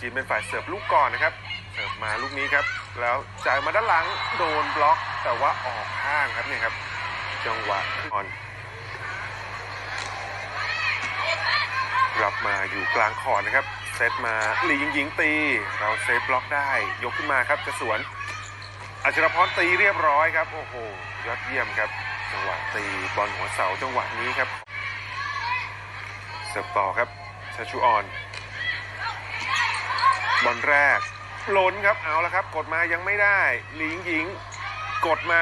จีนเป็นฝ่ายเสิร์ฟลูกก่อนนะครับ เสิร์ฟมาลูกนี้ครับ แล้วจ่ายมาด้านหลังโดนบล็อก แต่ว่าออกข้างครับเนี่ยครับ จังหวะออนรับมาอยู่กลางคอร์ตนะครับ เซตมาหลียิงยิงตี เราเซฟบล็อกได้ ยกขึ้นมาครับจะสวนอัชรพรตีเรียบร้อยครับ โอ้โห ยอดเยี่ยมครับ จังหวะตีบอลหัวเสาจังหวะนี้ครับ เสิร์ฟต่อครับชาชูออน บอลแรกล้นครับเอาละครับ กดมายังไม่ได้หลิงหญิง กดมา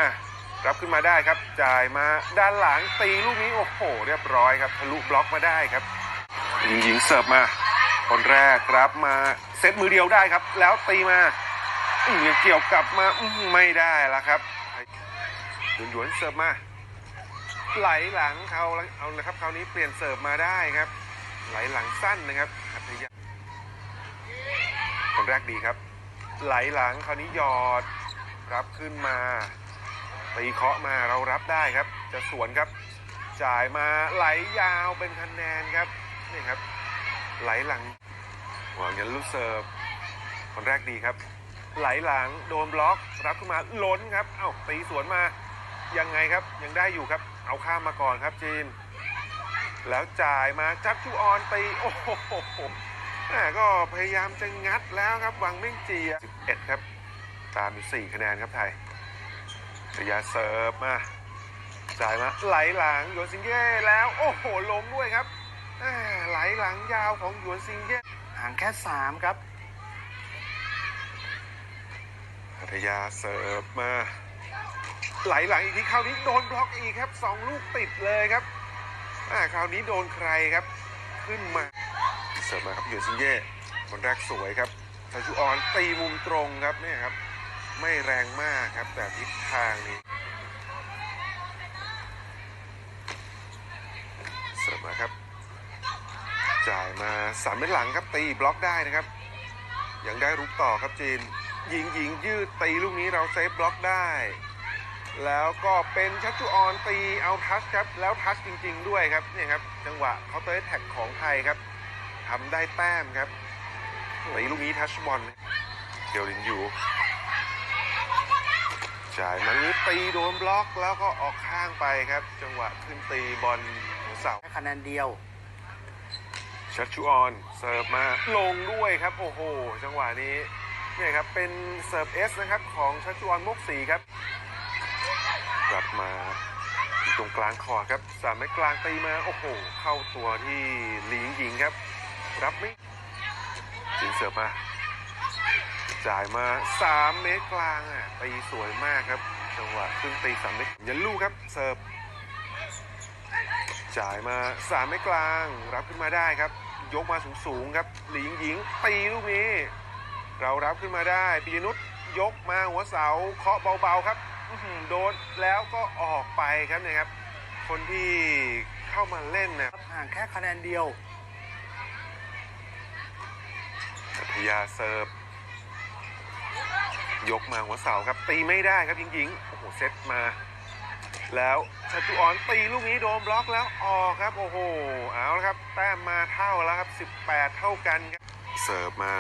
รับขึ้นมาได้ครับ จ่ายมาด้านหลังตีลูกนี้โอ้โห เรียบร้อยครับทะลุบล็อกมาได้ครับหญิงหญิงเสิร์ฟมาคนแรกรับมาเซตมือเดียวได้ครับ แล้วตีมาอื้อยังเกี่ยวกลับมาอื้อไม่ได้ละครับหยวนหยวนๆเสิร์ฟมาไหลหลังเขาเอาละครับคราวนี้เปลี่ยนเสิร์ฟมาได้ครับ ไหลหลังสั้นนะครับหัตยา คนแรกดีครับ ไหลหลังคราวนี้หยอดรับขึ้นมาตีเคาะมาเรารับได้ครับ จะสวนครับ จ่ายมาไหลยาวเป็นคะแนนครับนี่ครับ ไหลหลังหวังยันลูกเสิร์ฟคนแรกดีครับ ไหลหลังโดนบล็อกรับขึ้นมาล้นครับเอ้าตีสวนมายังไงครับยังได้อยู่ครับ เอาข้ามมาก่อนครับจีน แล้วจ่ายมาจับชูออนตีโอ้โห ก็พยายามจะงัดแล้วครับวังเม่งเจีย11 ครับ ตามอยู่4คะแนนครับไทยพยาเสิร์ฟมาจ่ายมาไหลหลังหยวนซิงเย่แล้ว โอ้โหล้มด้วยครับไหลหลังยาวของหยวนซิงเย่ห่างแค่สามครับพยาเสิร์ฟมาไหลหลังอีกทีคราวนี้โดนบล็อกอีกครับสองลูกติดเลยครับคราวนี้โดนใครครับ ขึ้นมา เสิร์ฟมาครับหยวนซิงเย่คนแรกสวยครับชาชูออนตีมุมตรงครับเนี่ยครับ ไม่แรงมากครับ แต่ทิศทางนี้เสิร์ฟมาครับ จ่ายมาสามเม็ดหลังครับตีบล็อกได้นะครับ ยังได้รุกต่อครับจีนหญิงหญิงยืดตีลูกนี้เราเซฟบล็อกได้ แล้วก็เป็นชัชจุออนตีเอาทัชครับ แล้วทัชจริง ๆ ด้วยครับเนี่ยครับ จังหวะเคาน์เตอร์แท็กของไทยครับ ทำได้แต้มครับตีลูกนี้ทัชบอลเกียวลินอยู่จ่ายมานี้ตีโดนบล็อกแล้วก็ออกข้างไปครับ จังหวะขึ้นตีบอลหัวเสาแค่คะแนนเดียวชัชชูออนเสิร์ฟมาลงด้วยครับ โอ้โห จังหวะนี้เนี่ยครับเป็นเสิร์ฟเอสนะครับของชัชชูออนมกสีครับกลับมาอยู่ตรงกลางคอร์ดครับสามเมตรกลางตีมา โอ้โห เข้าตัวที่หลิงหญิงครับ รับไม่จิงเสิร์ฟมา จ่ายมา 3 เมตรกลางอะตีสวยมากครับ จังหวะขึ้นตีสามเมตรยันลูกครับ เสิร์ฟ จ่ายมาสามไม่กลาง รับขึ้นมาได้ครับ ยกมาสูงสูงๆครับหลิงหญิงตีลูกนี้ เรารับขึ้นมาได้ปิยนุชยกมาหัวเสาเคาะเบาๆครับโดนแล้วก็ออกไปครับนี่ยครับ คนที่เข้ามาเล่นนะครับห่างแค่คะแนนเดียว พั ทยาเสิร์ฟยกมาหัวเสาครับ ตีไม่ได้ครับหญิงหญิงโอ้โหเซตมา แล้วชัตุออนตีลูกนี้โดนบล็อกแล้วออกครับ โอ้โหเอาละครับ แต้มมาเท่าแล้วครับ 18 เท่ากันครับเสิร์ฟมา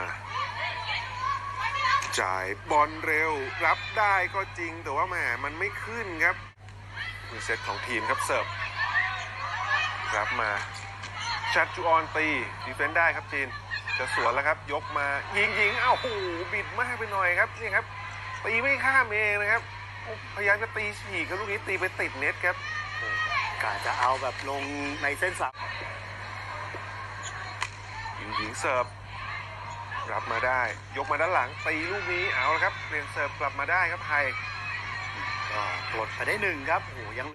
จ่ายบอลเร็ว รับได้ก็จริงแต่ว่าแหมมันไม่ขึ้นครับมีเซตของทีมครับเสิร์ฟรับมาชัดจูออนตีดีเฟนได้ครับจีน จะสวนแล้วครับ ยกมายิงยิงอ้าวโหบิดมากไปหน่อยครับนี่ครับตีไม่ข้ามเองนะครับโอ้พยายามจะตีฉีกครับลูกนี้ตีไปติดเน็ตครับกาจะเอาแบบลงในเส้นสามหญิงหญิงเสิร์ฟรับมาได้ ยกมาด้านหลังตีลูกนี้เอาละครับเปลี่ยนเสิร์ฟกลับมาได้ครับไทยก็ปลดไปได้หนึ่งครับโอ้โหยัง